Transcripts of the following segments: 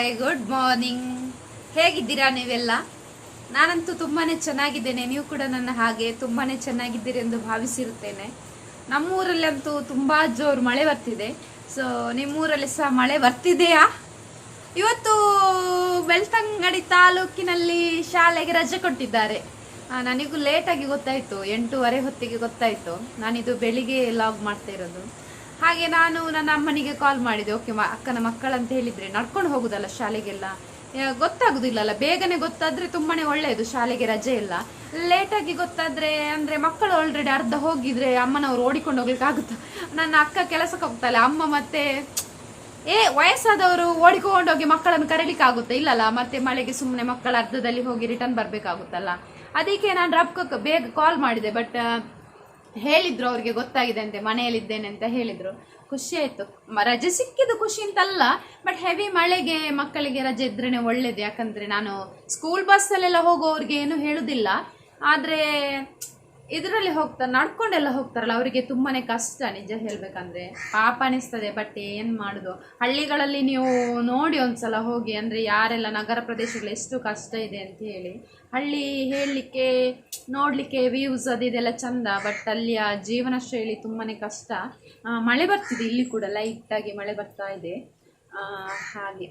Hi good morning ಹೇಗಿದ್ದೀರಾ ನೀವೆಲ್ಲ? ನಾನಂತೂ ತುಂಬಾ ಚೆನ್ನಾಗಿದ್ದೇನೆ. ನೀವು ಕೂಡ ನನ್ನ ಹಾಗೆ ತುಂಬಾ ಚೆನ್ನಾಗಿದ್ದೀರಿ ಎಂದು ಭಾವಿಸಿರುತ್ತೇನೆ. ನಮ್ಮೂರಲ್ಲಂತೂ ತುಂಬ ಜೋರು ಮಳೆ ಬರ್ತಿದೆ. ಸೊ ನಿಮ್ಮೂರಲ್ಲಿ ಸಹ ಮಳೆ ಬರ್ತಿದೆಯಾ? ಇವತ್ತು ಬೆಳ್ತಂಗಡಿ ತಾಲೂಕಿನಲ್ಲಿ ಶಾಲೆಗೆ ರಜೆ ಕೊಟ್ಟಿದ್ದಾರೆ. ನನಗೂ ಲೇಟಾಗಿ ಗೊತ್ತಾಯಿತು. ಎಂಟೂವರೆ ಹೊತ್ತಿಗೆ ಗೊತ್ತಾಯಿತು. ನಾನಿದು ಬೆಳಿಗ್ಗೆ ಲಾಗ್ ಮಾಡ್ತಾ ಇರೋದು. ಹಾಗೆ ನಾನು ನನ್ನ ಅಮ್ಮನಿಗೆ ಕಾಲ್ ಮಾಡಿದೆ. ಓಕೆ ಅಕ್ಕನ ಮಕ್ಕಳಂತ ಹೇಳಿದ್ರೆ ನಡ್ಕೊಂಡು ಹೋಗುದಲ್ಲ ಶಾಲೆಗೆಲ್ಲ? ಗೊತ್ತಾಗುದಿಲ್ಲಲ್ಲ. ಬೇಗನೆ ಗೊತ್ತಾದ್ರೆ ತುಂಬಾನೇ ಒಳ್ಳೆಯದು, ಶಾಲೆಗೆ ರಜೆ ಇಲ್ಲ ಲೇಟಾಗಿ ಗೊತ್ತಾದ್ರೆ, ಅಂದ್ರೆ ಮಕ್ಕಳು ಆಲ್ರೆಡಿ ಅರ್ಧ ಹೋಗಿದ್ರೆ ಅಮ್ಮನವ್ರು ಓಡಿಕೊಂಡು ಹೋಗ್ಲಿಕ್ಕೆ ಆಗುತ್ತಾ? ನನ್ನ ಅಕ್ಕ ಕೆಲಸಕ್ಕೆ ಹೋಗ್ತಾಳೆ, ಅಮ್ಮ ಮತ್ತೆ, ಏ, ವಯಸ್ಸಾದವರು ಓಡಿಕೊಂಡು ಹೋಗಿ ಮಕ್ಕಳನ್ನು ಕರೀಲಿಕ್ಕೆ ಆಗುತ್ತೆ? ಇಲ್ಲಲ್ಲ, ಮತ್ತೆ ಮಳೆಗೆ ಸುಮ್ಮನೆ ಮಕ್ಕಳ ಅರ್ಧದಲ್ಲಿ ಹೋಗಿ ರಿಟರ್ನ್ ಬರ್ಬೇಕಾಗುತ್ತಲ್ಲ. ಅದಕ್ಕೆ ನಾನು ರಬ್ಕ ಬೇಗ ಕಾಲ್ ಮಾಡಿದೆ ಬಟ್ ಹೇಳಿದ್ರು ಅವ್ರಿಗೆ ಗೊತ್ತಾಗಿದೆ ಅಂತೆ, ಮನೆಯಲ್ಲಿದ್ದೇನೆ ಅಂತ ಹೇಳಿದ್ರು. ಖುಷಿ ಆಯ್ತು. ರಜೆ ಸಿಕ್ಕಿದ್ದು ಖುಷಿ ಅಂತಲ್ಲ ಬಟ್ ಹೆವಿ ಮಳೆಗೆ ಮಕ್ಕಳಿಗೆ ರಜೆ ಇದ್ರೇ ಒಳ್ಳೇದು. ಯಾಕಂದ್ರೆ ನಾನು ಸ್ಕೂಲ್ ಬಸ್ಸಲ್ಲೆಲ್ಲ ಹೋಗೋರಿಗೆ ಏನು ಹೇಳುದಿಲ್ಲ. ಆದ್ರೆ ಇದರಲ್ಲಿ ಹೋಗ್ತಾರೆ ನಡ್ಕೊಂಡೆಲ್ಲ ಹೋಗ್ತಾರಲ್ಲ, ಅವರಿಗೆ ತುಂಬಾ ಕಷ್ಟ ನಿಜ ಹೇಳ್ಬೇಕಂದ್ರೆ. ಪಾಪ ಅನಿಸ್ತದೆ ಬಟ್ ಏನ್ ಮಾಡೋದು? ಹಳ್ಳಿಗಳಲ್ಲಿ ನೀವು ನೋಡಿ ಒಂದ್ಸಲ ಹೋಗಿ, ಅಂದ್ರೆ ಯಾರೆಲ್ಲ ನಗರ ಪ್ರದೇಶಗಳು ಎಷ್ಟು ಕಷ್ಟ ಇದೆ ಅಂತ ಹೇಳಿ. ಹಳ್ಳಿ ಹೇಳಲಿಕ್ಕೆ, ನೋಡ್ಲಿಕ್ಕೆ ವ್ಯೂಸ್ ಇದೆಲ್ಲ ಚಂದ ಬಟ್ ಅಲ್ಲಿಯ ಜೀವನ ಶೈಲಿ ತುಂಬಾ ಕಷ್ಟ. ಮಳೆ ಬರ್ತಿದೆ ಇಲ್ಲಿ ಕೂಡ ಲೈಟಾಗಿ ಮಳೆ ಬರ್ತಾ ಇದೆ. ಹಾಗೆ.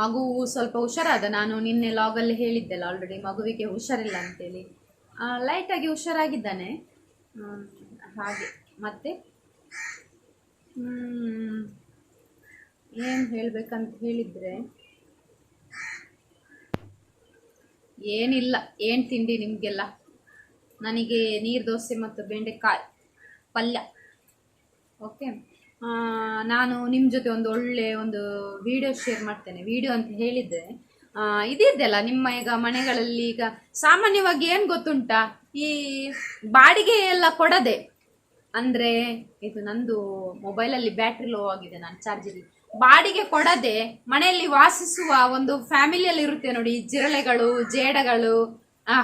ಮಗು ಸ್ವಲ್ಪ ಹುಷಾರಾದ, ನಾನು ನಿನ್ನೆ ಲಾಗಲ್ಲಿ ಹೇಳಿದ್ದೆಲ್ಲ ಆಲ್ರೆಡಿ ಮಗುವಿಗೆ ಹುಷಾರಿಲ್ಲ ಅಂತೇಳಿ. ಲೈಟಾಗಿ ಹುಷಾರಾಗಿದ್ದಾನೆ. ಹಾಗೆ. ಮತ್ತೆ? ಏನು ಹೇಳಬೇಕಂತ ಹೇಳಿದರೆ ಏನಿಲ್ಲ. ಏನು ತಿಂಡಿ ನಿಮಗೆಲ್ಲ? ನನಗೆ ನೀರು ದೋಸೆ ಮತ್ತು ಬೆಂಡೆಕಾಯಿ ಪಲ್ಯ. ಓಕೆ ನಾನು ನಿಮ್ಮ ಜೊತೆ ಒಂದು ಒಳ್ಳೆ ಒಂದು ವಿಡಿಯೋ ಶೇರ್ ಮಾಡ್ತೇನೆ. ವಿಡಿಯೋ ಅಂತ ಹೇಳಿದ್ರೆ ಆ, ಇದಿದೆಯಲ್ಲ ನಿಮ್ಮ ಈಗ ಮನೆಗಳಲ್ಲಿ ಈಗ ಸಾಮಾನ್ಯವಾಗಿ ಏನು ಗೊತ್ತುಂಟಾ? ಈ ಬಾಡಿಗೆ ಎಲ್ಲ ಕೊಡದೆ, ಅಂದ್ರೆ ಇದು ನಂದು ಮೊಬೈಲಲ್ಲಿ ಬ್ಯಾಟ್ರಿ ಲೋ ಆಗಿದೆ ನಾನು ಚಾರ್ಜಲ್ಲಿ ಬಾಡಿಗೆ ಕೊಡದೆ ಮನೆಯಲ್ಲಿ ವಾಸಿಸುವ ಒಂದು ಫ್ಯಾಮಿಲಿಯಲ್ಲಿ ಇರುತ್ತೆ ನೋಡಿ, ಜಿರಳೆಗಳು, ಜೇಡಗಳು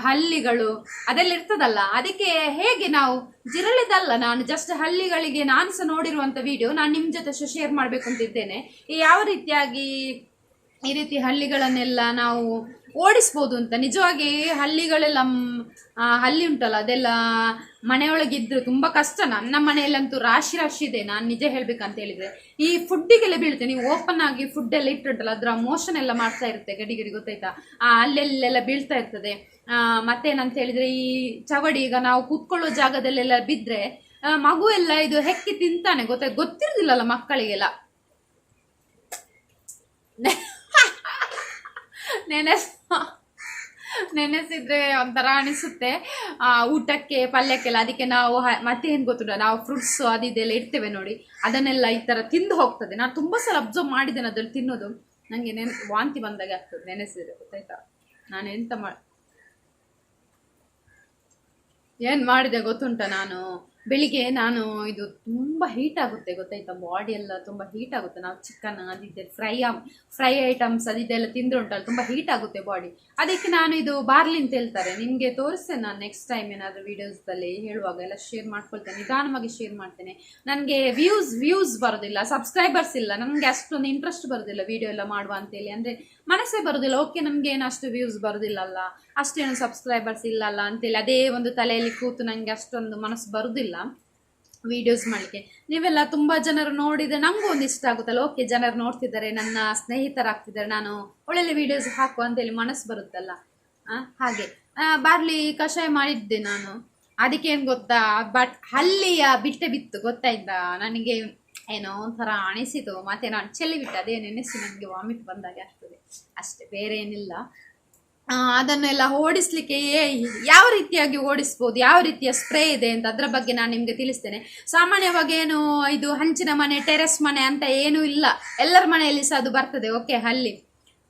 ಹಲ್ಲಿಗಳು, ಅದೆಲ್ಲ ಇರ್ತದಲ್ಲ? ಅದಕ್ಕೆ ಹೇಗೆ ನಾವು, ಜಿರಳೆದಲ್ಲ, ನಾನು ಜಸ್ಟ್ ಹಳ್ಳಿಗಳಿಗೆ ನಾನು ಸಹ ನೋಡಿರುವಂತ ವಿಡಿಯೋ ನಾನು ನಿಮ್ಮ ಜೊತೆ ಶೇರ್ ಮಾಡಬೇಕು ಅಂತಿದ್ದೇನೆ ಯಾವ ರೀತಿಯಾಗಿ ಈ ರೀತಿ ಹಳ್ಳಿಗಳನ್ನೆಲ್ಲ ನಾವು ಓಡಿಸ್ಬೋದು ಅಂತ. ನಿಜವಾಗಿ ಹಳ್ಳಿಗಳೆಲ್ಲ ಹಳ್ಳಿ ಉಂಟಲ್ಲ ಅದೆಲ್ಲ ಮನೆಯೊಳಗಿದ್ರು ತುಂಬಾ ಕಷ್ಟ. ನನ್ನ ಮನೆಯಲ್ಲಂತೂ ರಾಶಿ ರಾಶಿ ಇದೆ ನಾನು ನಿಜ ಹೇಳ್ಬೇಕಂತ ಹೇಳಿದ್ರೆ. ಈ ಫುಡ್ಡಿಗೆಲ್ಲ ಬೀಳುತ್ತೆ. ನೀವು ಓಪನ್ ಆಗಿ ಫುಡ್ ಎಲ್ಲ ಇಟ್ಟಿರ್ತಲ್ಲ ಅದ್ರ ಮೋಷನ್ ಎಲ್ಲ ಮಾಡ್ತಾ ಇರುತ್ತೆ ಗಡಿ ಗಡಿ ಗೊತ್ತಾಯ್ತಾ? ಆ, ಅಲ್ಲೆಲ್ಲೆಲ್ಲ ಬೀಳ್ತಾ ಇರ್ತದೆ. ಮತ್ತೇನಂತ ಹೇಳಿದ್ರೆ ಈ ಚವಡಿ ಈಗ ನಾವು ಕೂತ್ಕೊಳ್ಳೋ ಜಾಗದಲ್ಲೆಲ್ಲ ಬಿದ್ರೆ ಮಗು ಎಲ್ಲ ಇದು ಹೆಕ್ಕಿ ತಿಂತಾನೆ. ಗೊತ್ತಾಯ್ತು ಗೊತ್ತಿರುದಿಲ್ಲಲ್ಲ ಮಕ್ಕಳಿಗೆಲ್ಲ. ನೆನೆಸ್. ನೆನೆಸಿದ್ರೆ ಒಂಥರ ಅನಿಸುತ್ತೆ. ಊಟಕ್ಕೆ, ಪಲ್ಯಕ್ಕೆಲ್ಲ ಅದಕ್ಕೆ ನಾವು ಮತ್ತೆ ಏನು ಗೊತ್ತುಂಟ? ನಾವು ಫ್ರೂಟ್ಸ್ ಅದು ಇದೆಲ್ಲ ಇಡ್ತೇವೆ ನೋಡಿ. ಅದನ್ನೆಲ್ಲ ಈ ಥರ ತಿಂದು ಹೋಗ್ತದೆ. ನಾನು ತುಂಬ ಸಲ ಅಬ್ಸರ್ವ್ ಮಾಡಿದ್ದೇನೆ ಅದ್ರಲ್ಲಿ ತಿನ್ನೋದು. ನನಗೆ ನೆನ್, ವಾಂತಿ ಬಂದಾಗೆ ಆಗ್ತದೆ ನೆನೆಸಿದ್ರೆ, ಗೊತ್ತಾಯ್ತಾ? ನಾನು ಎಂತ ಮಾ, ಏನು ಮಾಡಿದೆ ಗೊತ್ತುಂಟ ನಾನು? ಬೆಳಿಗ್ಗೆ ನಾನು ಇದು ತುಂಬ ಹೀಟ್ ಆಗುತ್ತೆ, ಗೊತ್ತಾಯ್ತಾ? ಬಾಡಿ ಎಲ್ಲ ತುಂಬ ಹೀಟ್ ಆಗುತ್ತೆ. ನಾವು ಚಿಕನ್ ಅದಿದೆ ಫ್ರೈ ಫ್ರೈ ಐಟಮ್ಸ್ ಅದಿದೆಲ್ಲ ತಿಂದ್ರೆ ಉಂಟಲ್ಲ ತುಂಬ ಹೀಟ್ ಆಗುತ್ತೆ ಬಾಡಿ ಅದಕ್ಕೆ ನಾನು ಇದು ಬಾರ್ಲಿ ಅಂತ ಹೇಳ್ತಾರೆ. ನಿಮಗೆ ತೋರಿಸ್ತೇನೆ ನಾನು ನೆಕ್ಸ್ಟ್ ಟೈಮ್ ಏನಾದರೂ ವೀಡಿಯೋಸ್ದಲ್ಲಿ ಹೇಳುವಾಗ, ಎಲ್ಲ ಶೇರ್ ಮಾಡ್ಕೊಳ್ತೇನೆ, ನಿಧಾನವಾಗಿ ಶೇರ್ ಮಾಡ್ತೇನೆ. ನನಗೆ ವ್ಯೂಸ್ ವ್ಯೂಸ್ ಬರೋದಿಲ್ಲ ಸಬ್ಸ್ಕ್ರೈಬರ್ಸ್ ಇಲ್ಲ. ನನಗೆ ಅಷ್ಟೊಂದು ಇಂಟ್ರೆಸ್ಟ್ ಬರೋದಿಲ್ಲ ವಿಡಿಯೋ ಎಲ್ಲ ಮಾಡುವ ಅಂತೇಳಿ. ಅಂದರೆ ಮನಸ್ಸೇ ಬರೋದಿಲ್ಲ ಓಕೆ ನಮಗೆ ಏನು ಅಷ್ಟು ವ್ಯೂಸ್ ಬರೋದಿಲ್ಲಲ್ಲ, ಅಷ್ಟೇನು ಸಬ್ಸ್ಕ್ರೈಬರ್ಸ್ ಇಲ್ಲಲ್ಲ ಅಂತೇಳಿ. ಅದೇ ಒಂದು ತಲೆಯಲ್ಲಿ ಕೂತು ನನಗೆ ಅಷ್ಟೊಂದು ಮನಸ್ಸು ಬರೋದಿಲ್ಲ. ವಿಡಿಯೋಸ್ ಮಾಡಲಿಕ್ಕೆ. ನೀವೆಲ್ಲ ತುಂಬ ಜನರು ನೋಡಿದರೆ ನನಗೂ ಒಂದು ಇಷ್ಟ ಆಗುತ್ತಲ್ಲ. ಓಕೆ ಜನರು ನೋಡ್ತಿದ್ದಾರೆ, ನನ್ನ ಸ್ನೇಹಿತರಾಗ್ತಿದ್ದಾರೆ, ನಾನು ಒಳ್ಳೊಳ್ಳೆ ವಿಡಿಯೋಸ್ ಹಾಕು ಅಂತೇಳಿ ಮನಸ್ಸು ಬರುತ್ತಲ್ಲ. ಹಾಗೆ. ಬಾರ್ಲಿ ಕಷಾಯ ಮಾಡಿದ್ದೆ ನಾನು. ಅದಕ್ಕೆ ಏನು ಗೊತ್ತಾ? ಬಟ್ ಹಲ್ಲಿಯ ಬಿಟ್ಟೆ ಬಿತ್ತು, ಗೊತ್ತಾಯ್ತಾ? ನನಗೆ ಏನೋ ಒಂಥರ ಅನಿಸಿತು. ಮತ್ತೆ ನಾನು ಚೆಲ್ಲಿ ಬಿಟ್ಟು ಅದೇ ನೆನೆಸಿ ನನಗೆ ವಾಮಿಟ್ ಬಂದಾಗೆ ಆಗ್ತದೆ. ಅಷ್ಟೇ ಬೇರೆ ಏನಿಲ್ಲ ಅದನ್ನೆಲ್ಲ ಓಡಿಸ್ಲಿಕ್ಕೆ ಯಾವ ರೀತಿಯಾಗಿ ಓಡಿಸ್ಬೋದು? ಯಾವ ರೀತಿಯ ಸ್ಪ್ರೇ ಇದೆ ಅಂತ ಅದರ ಬಗ್ಗೆ ನಾನು ನಿಮಗೆ ತಿಳಿಸ್ತೇನೆ. ಸಾಮಾನ್ಯವಾಗಿ ಏನು ಇದು ಹಂಚಿನ ಮನೆ, ಟೆರೆಸ್ ಮನೆ ಅಂತ ಏನೂ ಇಲ್ಲ. ಎಲ್ಲರ ಮನೆಯಲ್ಲಿ ಸಹ ಅದು ಬರ್ತದೆ. ಓಕೆ, ಅಲ್ಲಿ.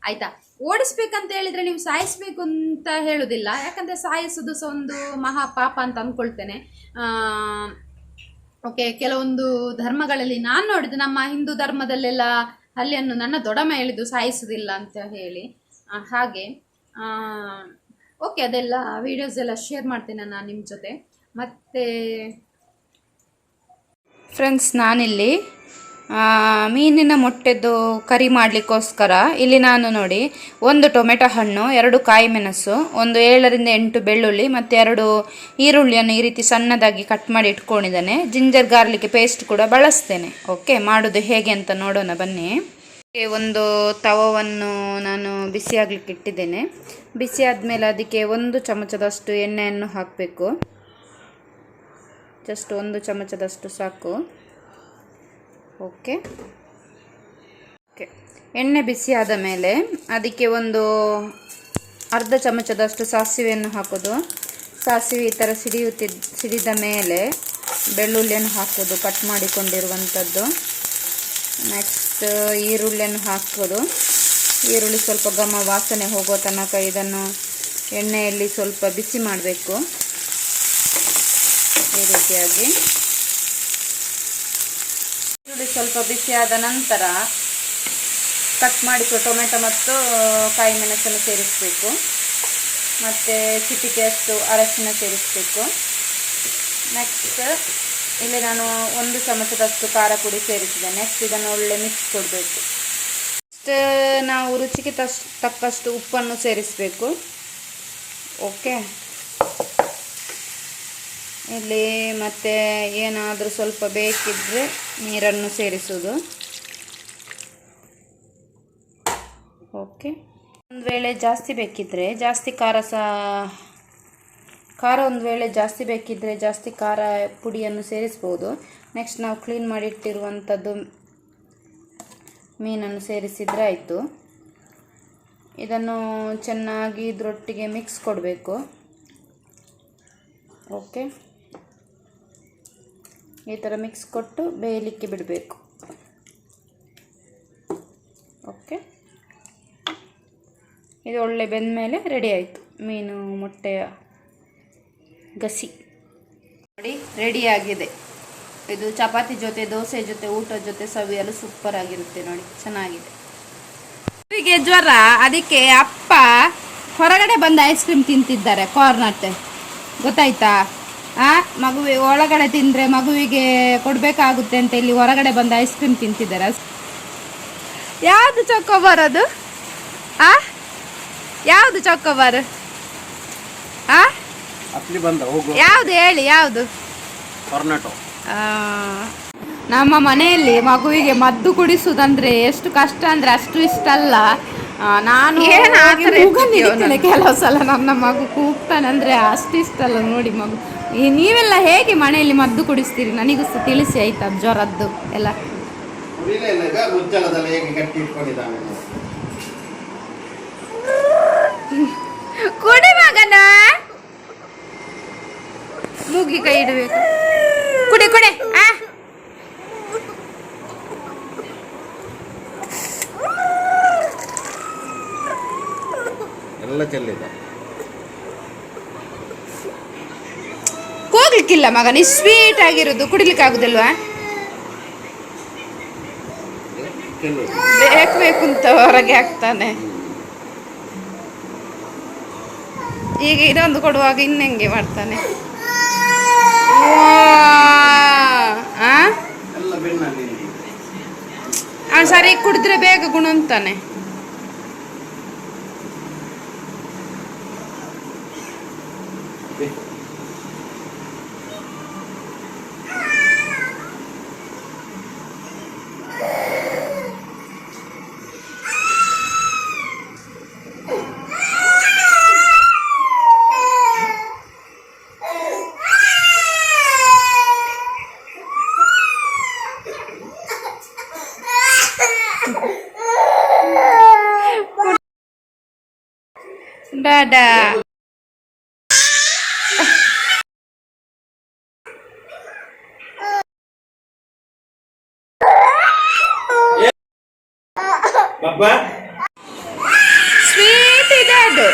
ಆಯಿತಾ? ಓಡಿಸ್ಬೇಕಂತ ಹೇಳಿದ್ರೆ ನೀವು ಸಾಯಿಸ್ಬೇಕು ಅಂತ ಹೇಳೋದಿಲ್ಲ. ಯಾಕಂದ್ರೆ ಸಾಯಿಸೋದು ಸಹ ಒಂದು ಮಹಾ ಪಾಪ ಅಂತ ಅಂದ್ಕೊಳ್ತೇನೆ ಓಕೆ, ಕೆಲವೊಂದು ಧರ್ಮಗಳಲ್ಲಿ ನಾನು ನೋಡಿದ್ದು ನಮ್ಮ ಹಿಂದೂ ಧರ್ಮದಲ್ಲೆಲ್ಲ ಹಲ್ಲಿಯನ್ನು ನನ್ನ ದೊಡಮ ಹೇಳಿದ್ದು ಸಾಯಿಸುವುದಿಲ್ಲ ಅಂತ ಹೇಳಿ. ಹಾಗೆ. ಓಕೆ, ಅದೆಲ್ಲ ವೀಡಿಯೋಸ್ ಎಲ್ಲ ಶೇರ್ ಮಾಡ್ತೇನೆ ನಾನು ನಿಮ್ಮ ಜೊತೆ. ಮತ್ತು ಫ್ರೆಂಡ್ಸ್ ನಾನಿಲ್ಲಿ ಮೀನಿನ ಮೊಟ್ಟೆದು ಕರಿ ಮಾಡಲಿಕ್ಕೋಸ್ಕರ ಇಲ್ಲಿ ನಾನು ನೋಡಿ, ಒಂದು ಟೊಮೆಟೊ ಹಣ್ಣು, ಎರಡು ಕಾಯಿ ಮೆಣಸು, ಒಂದು ಏಳರಿಂದ ಎಂಟು ಬೆಳ್ಳುಳ್ಳಿ ಮತ್ತು ಎರಡು ಈರುಳ್ಳಿಯನ್ನು ಈ ರೀತಿ ಸಣ್ಣದಾಗಿ ಕಟ್ ಮಾಡಿ ಇಟ್ಕೊಂಡಿದ್ದೇನೆ. ಜಿಂಜರ್ ಗಾರ್ಲಿಕ್ ಪೇಸ್ಟ್ ಕೂಡ ಬಳಸ್ತೇನೆ. ಓಕೆ ಮಾಡೋದು ಹೇಗೆ ಅಂತ ನೋಡೋಣ ಬನ್ನಿ. ಒಂದು ತವವನ್ನು ನಾನು ಬಿಸಿ ಆಗ್ಲಿಕ್ಕೆ ಇಟ್ಟಿದ್ದೇನೆ. ಬಿಸಿ ಆದಮೇಲೆ ಅದಕ್ಕೆ ಒಂದು ಚಮಚದಷ್ಟು ಎಣ್ಣೆಯನ್ನು ಹಾಕಬೇಕು. ಜಸ್ಟ್ ಒಂದು ಚಮಚದಷ್ಟು ಸಾಕು. ಓಕೆ ಓಕೆ ಎಣ್ಣೆ ಬಿಸಿ ಆದ ಮೇಲೆ ಅದಕ್ಕೆ ಒಂದು ಅರ್ಧ ಚಮಚದಷ್ಟು ಸಾಸಿವೆಯನ್ನು ಹಾಕೋದು. ಸಾಸಿವೆ ಈ ಥರ ಸಿಡಿಯುತ್ತಿದ್ದ ಸಿಡಿದ ಮೇಲೆ ಬೆಳ್ಳುಳ್ಳಿಯನ್ನು ಹಾಕೋದು, ಕಟ್ ಮಾಡಿಕೊಂಡಿರುವಂಥದ್ದು. ನೆಕ್ಸ್ಟ್ ಈರುಳ್ಳಿಯನ್ನು ಹಾಕ್ಬೋದು. ಈರುಳ್ಳಿ ಸ್ವಲ್ಪ ಘಮ ವಾಸನೆ ಹೋಗೋ ತನಕ ಇದನ್ನು ಎಣ್ಣೆಯಲ್ಲಿ ಸ್ವಲ್ಪ ಬಿಸಿ ಮಾಡಬೇಕು. ಈ ರೀತಿಯಾಗಿ. ಈರುಳ್ಳಿ ಸ್ವಲ್ಪ ಬಿಸಿ ಆದ ನಂತರ ಕಟ್ ಮಾಡಿಕೊ ಟೊಮೆಟೊ ಮತ್ತು ಕಾಯಿ ಮೆಣಸನ್ನು ಸೇರಿಸಬೇಕು. ಮತ್ತು ಚಿಟಿಕೆಯಷ್ಟು ಅರಶಿನ ಸೇರಿಸಬೇಕು. ನೆಕ್ಸ್ಟ್ ಇಲ್ಲಿ ನಾನು ಒಂದು ಚಮಚದಷ್ಟು ಖಾರ ಪುಡಿ ಸೇರಿಸಿದೆ ನೆಕ್ಸ್ಟ್ ಇದನ್ನು ಒಳ್ಳೆ ಮಿಕ್ಸ್ ಕೊಡಬೇಕು. ನೆಕ್ಸ್ಟ್ ನಾವು ರುಚಿಗೆ ತಕ್ಕಷ್ಟು ಉಪ್ಪನ್ನು ಸೇರಿಸಬೇಕು. ಓಕೆ ಇಲ್ಲಿ ಮತ್ತೆ ಏನಾದರೂ ಸ್ವಲ್ಪ ಬೇಕಿದ್ದರೆ ನೀರನ್ನು ಸೇರಿಸೋದು ಓಕೆ ಒಂದು ವೇಳೆ ಜಾಸ್ತಿ ಬೇಕಿದ್ದರೆ ಜಾಸ್ತಿ ಖಾರ ಸಹ ಖಾರ ಒಂದು ವೇಳೆ ಜಾಸ್ತಿ ಬೇಕಿದ್ದರೆ ಜಾಸ್ತಿ ಖಾರ ಪುಡಿಯನ್ನು ಸೇರಿಸ್ಬೋದು. ನೆಕ್ಸ್ಟ್ ನಾವು ಕ್ಲೀನ್ ಮಾಡಿಟ್ಟಿರುವಂಥದ್ದು ಮೀನನ್ನು ಸೇರಿಸಿದರೆ ಆಯಿತು. ಇದನ್ನು ಚೆನ್ನಾಗಿ ಇದರೊಟ್ಟಿಗೆ ಮಿಕ್ಸ್ ಕೊಡಬೇಕು. ಓಕೆ ಈ ಥರ ಮಿಕ್ಸ್ ಕೊಟ್ಟು ಬೇಯಲಿಕ್ಕೆ ಬಿಡಬೇಕು. ಓಕೆ ಇದು ಒಳ್ಳೆ ಬೆಂದ ಮೇಲೆ ರೆಡಿ ಆಯಿತು. ಮೀನು, ಮೊಟ್ಟೆಯ ಗಸಿ. ನೋಡಿ, ರೆಡಿಯಾಗಿದೆ. ಇದು ಚಪಾತಿ ಜೊತೆ, ದೋಸೆ ಜೊತೆ, ಊಟದ ಜೊತೆ ಸವಿಯಲು ಸೂಪರ್ ಆಗಿರುತ್ತೆ ನೋಡಿ, ಚೆನ್ನಾಗಿದೆ. ಮಗುವಿಗೆ ಜ್ವರ, ಅದಕ್ಕೆ ಅಪ್ಪ ಹೊರಗಡೆ ಬಂದು ಐಸ್ ಕ್ರೀಮ್ ತಿಂತಿದ್ದಾರೆ ಕಾರ್ನತ್ತೆ ಗೊತ್ತಾಯ್ತಾ? ಆ, ಮಗುವಿ ಒಳಗಡೆ ತಿಂದರೆ ಮಗುವಿಗೆ ಕೊಡಬೇಕಾಗುತ್ತೆ ಅಂತ ಇಲ್ಲಿ ಹೊರಗಡೆ ಬಂದು ಐಸ್ ಕ್ರೀಮ್ ತಿಂತಿದ್ದಾರೆ. ಯಾವುದು ಚೊಕೊಬಾರ್ ಅದು? ಆ? ಯಾವುದು ಚೊಕೊಬಾರ್ ಆ? ಅಪ್ಲಿ ಬಂದ ಹೋಗು ಯಾವುದು ಹೇಳಿ ಯಾವುದು? ನಮ್ಮ ಮನೆಯಲ್ಲಿ ಮಗುವಿಗೆ ಮದ್ದು ಕುಡಿಸುದಂದ್ರೆ ಎಷ್ಟು ಕಷ್ಟ ಅಂದ್ರೆ ಅಷ್ಟು ಇಷ್ಟ ಅಲ್ಲ. ಆ, ನಾನು ಕೆಲವು ಸಲ ನನ್ನ ಮಗು ಕೂಗ್ತಾನೆ ಅಂದ್ರೆ ಅಷ್ಟು ಇಷ್ಟ ಅಲ್ಲ ನೋಡಿ ಮಗು. ಈ ನೀವೆಲ್ಲ ಹೇಗೆ ಮನೆಯಲ್ಲಿ ಮದ್ದು ಕುಡಿಸ್ತೀರಿ? ನನಗೂ ಸಹ ತಿಳಿಸಿ ಆಯ್ತಾ ಜ್ವರದ್ದು ಎಲ್ಲ? ಇಲ್ಲ ಇಲ್ಲ ಈಗ ಉಜ್ಜಲದಲ್ಲಿ ಹೇಗೆ ಗಟ್ಟಿ ಇಟ್ಕೊಂಡಿದ್ದಾನೆ ನೋಡಿ. ಕುಡಿ ಮಗನ ಮೂಗಿ ಕೈ ಇಡಬೇಕು. ಕುಡಿ ಕುಡಿ ಆ. ಎಲ್ಲ ಚೆಲ್ಲಿದ. ಹೋಗ್ಲಿಕ್ಕಿಲ್ಲ ಮಗ ನೀ ಸ್ವೀಟ್ ಆಗಿರೋದು ಕುಡಿಲಿಕ್ಕೆ ಆಗುದಿಲ್ವಾ? ಬೇಕು ಬೇಕು ಅಂತ ಹೊರಗೆ ಹಾಕ್ತಾನೆ. ಈಗ ಇದೊಂದು ಕೊಡುವಾಗ ಇನ್ನೆಂಗೆ ಮಾಡ್ತಾನೆ ವಾ! ಆ? ಎಲ್ಲ ಬೆನ್ನಲ್ಲಿ ಇಲ್ಲಿ. ಆ ಸರಿ ಕುಡಿದ್ರೆ ಬೇಗ ಗುಣ ಅಂತಾನೆ ಡಾಡಾ ಸ್ವೀಟ್ ಇದೆ ಅದು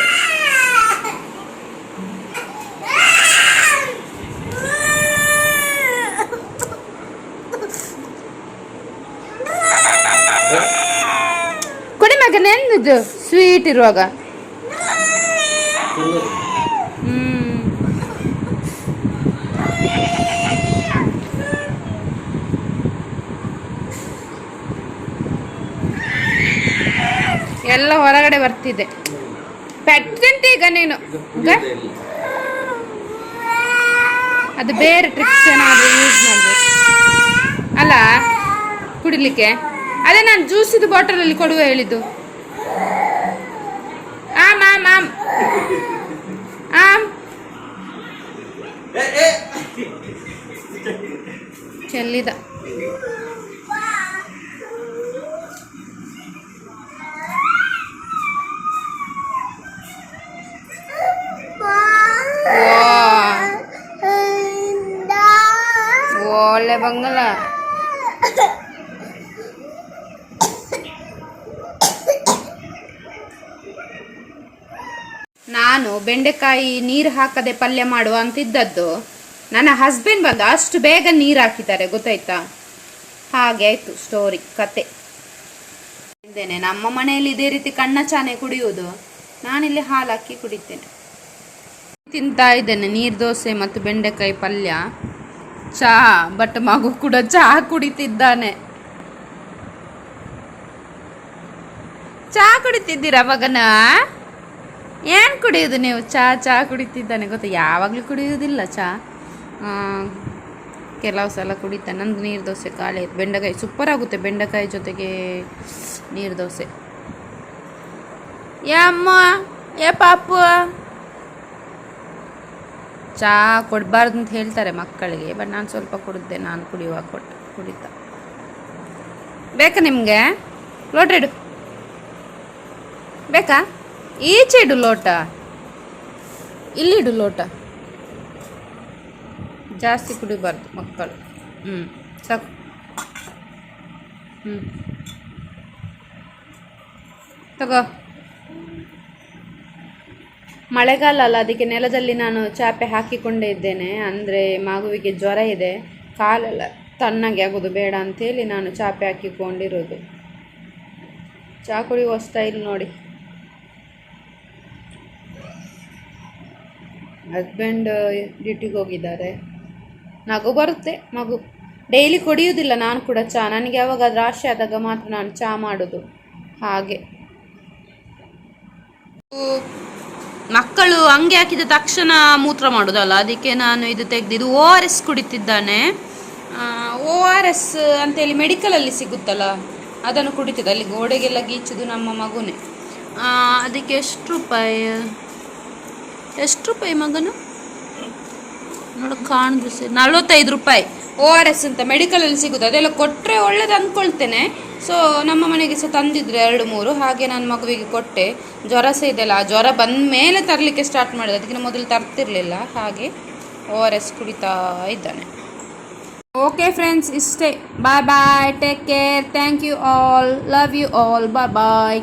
ಕೊಡಿ ಸ್ವೀಟ್ ಇರುವಾಗ. ಎಲ್ಲ ಹೊರಗಡೆ ಬರ್ತಿದೆ. ಪೆಟ್ಟಂತೆ ಈಗ ನೀನು. ಅದು ಬೇರೆ ಟ್ರಿಕ್ಸ್ ಏನಾದರೂ ಯೂಸ್ ಮಾಡಬೇಕು. ಅಲ್ಲ ಕುಡಿಲಿಕ್ಕೆ? ಅದೇ ನಾನು ಜ್ಯೂಸಿದು ಬಾಟಲಲ್ಲಿ ಕೊಡುವ ಹೇಳಿದ್ದು. ಆಮ್ ಆಮ್ ಆಮ್. ಆಮ್. ಚೆಲ್ಲಿದ ಒಳ್ಳೆ ಬಂಗಲ ನಾನು ಬೆಂಡೆಕಾಯಿ ನೀರು ಹಾಕದೆ ಪಲ್ಯ ಮಾಡುವ ಅಂತಿದ್ದದ್ದು. ನನ್ನ ಹಸ್ಬೆಂಡ್ ಬಂದು ಅಷ್ಟು ಬೇಗ ನೀರು ಹಾಕಿದ್ದಾರೆ, ಗೊತ್ತಾಯ್ತಾ? ಹಾಗೆ ಆಯ್ತು ಸ್ಟೋರಿ ಕತೆ. ಇದ್ದೇನೆ ನಮ್ಮ ಮನೆಯಲ್ಲಿ ಇದೇ ರೀತಿ ಕಣ್ಣ ಚಾನೆ ಕುಡಿಯುವುದು. ನಾನಿಲ್ಲಿ ಹಾಲು ಹಾಕಿ ಕುಡಿತೇನೆ. ತಿಂತಾ ಇದ್ದೇನೆ, ನೀರು ದೋಸೆ ಮತ್ತು ಬೆಂಡೆಕಾಯಿ ಪಲ್ಯ. ಚಹಾ, ಬಟ್ ಮಗು ಕೂಡ ಚಹಾ ಕುಡಿತಿದ್ದಾನೆ. ಚಹಾ ಕುಡಿತಿದ್ದೀರಾ ಮಗನ? ಏನು ಕುಡಿಯೋದು ನೀವು? ಚಹಾ ಚಹಾ ಕುಡಿತಿದ್ದಾನೆ. ಗೊತ್ತಾ? ಯಾವಾಗಲೂ ಕುಡಿಯೋದಿಲ್ಲ ಚಹಾ ಕೆಲವು ಸಲ ಕುಡಿತಾನೆ ನಂದು ನೀರು ದೋಸೆ ಖಾಲಿ ಬೆಂಡೆಕಾಯಿ ಸೂಪರ್ ಆಗುತ್ತೆ ಬೆಂಡೆಕಾಯಿ ಜೊತೆಗೆ ನೀರು ದೋಸೆ. ಯಾ ಅಮ್ಮ, ಏ ಪಾಪು. ಚಹಾ ಕೊಡಬಾರ್ದು ಅಂತ ಹೇಳ್ತಾರೆ ಮಕ್ಕಳಿಗೆ ಬಟ್ ನಾನು ಸ್ವಲ್ಪ ಕುಡಿದ್ದೆ, ನಾನು ಕುಡಿಯುವಾಗ ಕೊಟ್ಟು, ಕುಡಿತಾ. ಬೇಕಾ ನಿಮಗೆ? ಲೋಟ್ರಿಡು ಬೇಕಾ? ಈಚೆ ಇಡು ಲೋಟ. ಇಲ್ಲಿಡು ಲೋಟ. ಜಾಸ್ತಿ ಕುಡಿಬಾರ್ದು ಮಕ್ಕಳು. ಹ್ಞೂ ಸಾಕು. ಹ್ಞೂ ತಗೋ. ಮಳೆಗಾಲ ಅಲ್ಲ, ಅದಕ್ಕೆ ನೆಲದಲ್ಲಿ ನಾನು ಚಾಪೆ ಹಾಕಿಕೊಂಡೇ ಇದ್ದೇನೆ. ಅಂದರೆ ಮಗುವಿಗೆ ಜ್ವರ ಇದೆ. ಕಾಲೆಲ್ಲ, ತಣ್ಣಗೆ ಆಗೋದು ಬೇಡ ಅಂತೇಳಿ ನಾನು ಚಾಪೆ ಹಾಕಿಕೊಂಡಿರೋದು. ಚಹಾ ಕುಡಿಯುವ ಸ್ಟೈಲ್ ನೋಡಿ. ಹಸ್ಬೆಂಡ್ ಡ್ಯೂಟಿಗೆ ಹೋಗಿದ್ದಾರೆ. ನಗು ಬರುತ್ತೆ ಮಗು ಡೈಲಿ ಕುಡಿಯೋದಿಲ್ಲ ನಾನು ಕೂಡ ಚಹಾ ನನಗೆ ಯಾವಾಗ ರಾಶಿ ಆದಾಗ ಮಾತ್ರ ನಾನು ಚಹಾ ಮಾಡೋದು. ಹಾಗೆ. ಮಕ್ಕಳು ಹಂಗೆ ಹಾಕಿದ ತಕ್ಷಣ ಮೂತ್ರ ಮಾಡೋದಲ್ಲ, ಅದಕ್ಕೆ ನಾನು ಇದು ತೆಗೆದಿದ್ದು ಓ ಆರ್ ಎಸ್ ಕುಡಿತಿದ್ದಾನೆ. ಓ ಆರ್ ಎಸ್ ಅಂತೇಳಿ ಮೆಡಿಕಲಲ್ಲಿ ಸಿಗುತ್ತಲ್ಲ, ಅದನ್ನು ಕುಡಿತಿದ್ದ ಅಲ್ಲಿ ಗೋಡೆಗೆಲ್ಲ ಗೀಚುದು ನಮ್ಮ ಮಗುನೇ. ಅದಕ್ಕೆ ಎಷ್ಟು ರೂಪಾಯಿ? ಎಷ್ಟು ರೂಪಾಯಿ ಮಗನು? ನೋಡು ಕಾಣಿದ್ರು ಸರ್. ನಲ್ವತ್ತೈದು ರೂಪಾಯಿ. ಓ ಆರ್ ಎಸ್ ಅಂತ ಮೆಡಿಕಲಲ್ಲಿ ಸಿಗುತ್ತೆ ಅದೆಲ್ಲ ಕೊಟ್ಟರೆ ಒಳ್ಳೇದು ಅಂದ್ಕೊಳ್ತೇನೆ ಸೊ ನಮ್ಮ ಮನೆಗೆ ಸಹ ತಂದಿದ್ರು ಎರಡು, ಮೂರು. ಹಾಗೆ ನಾನು ಮಗುವಿಗೆ ಕೊಟ್ಟೆ. ಜ್ವರ ಸಹ ಇದೆಲ್ಲ. ಆ ಜ್ವರ ಬಂದ ಮೇಲೆ ತರಲಿಕ್ಕೆ ಸ್ಟಾರ್ಟ್ ಮಾಡಿದೆ. ಅದಕ್ಕಿಂತ ಮೊದಲು ತರ್ತಿರ್ಲಿಲ್ಲ. ಹಾಗೆ ಓ ಆರ್ ಎಸ್ ಕುಡಿತಾ ಇದ್ದಾನೆ. ಓಕೆ ಫ್ರೆಂಡ್ಸ್ ಇಷ್ಟೇ. Bye bye take care thank you all love you all bye bye